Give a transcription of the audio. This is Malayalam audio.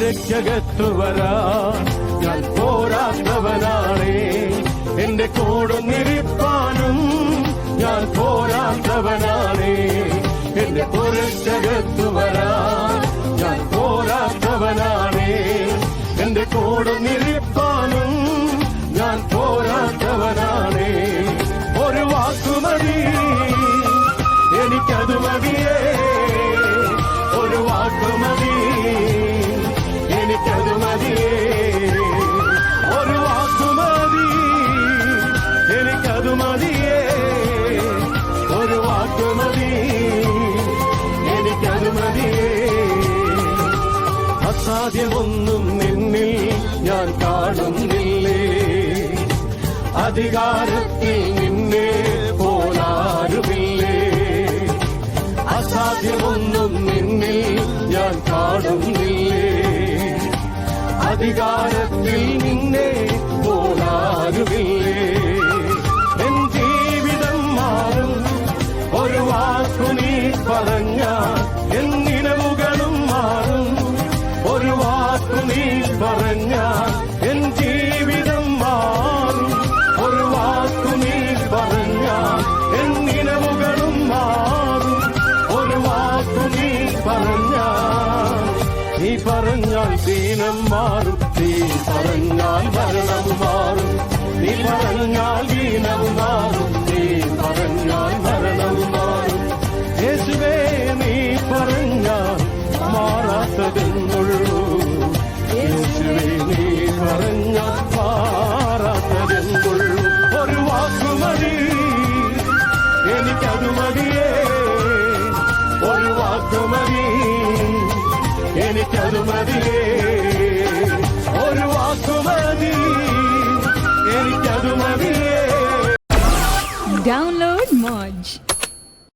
പുരക്കകത്തു വരാ ഞാൻ പോരാത്തവനാണേ. എന്റെ കൂടൊന്നിരിപ്പാനും ഞാൻ പോരാത്തവനാണേ. എന്റെ പുരക്കകത്തു വരാ ഞാൻ പോരാത്തവനാണേ. എന്റെ കൂടൊന്നിരിപ്പാനും മതിയേ. ഒരു അസാധ്യമൊന്നും നിന്നിൽ ഞാൻ കാണുന്നില്ലേ? അധികാരത്തിൽ നിന്നെ പോലാരുമില്ലേ? അസാധ്യമൊന്നും നിന്നിൽ ഞാൻ കാണുന്നില്ലേ? അധികാരത്തിൽ പറഞ്ഞാൽ ദീനം മാറും. നീ പറഞ്ഞാൽ മരണം മാറും. നീ പറഞ്ഞാൽ ദീനം മാറും. നീ പറഞ്ഞാൽ മരണം മാറും. യേശുവേ നീ പറഞ്ഞാൽ മാറാത്തതെന്നുള്ളൂ. യേശുവേ നീ പറഞ്ഞാൽ മാറാത്തതെന്നുള്ളൂ. ഒരു വാക്കുമതി എനിക്കത് ഒരു വാക്കുമതി മതിയേ. ഒരു വാക്കുമതി എനിക്കത് മതിയേ. Download Moj.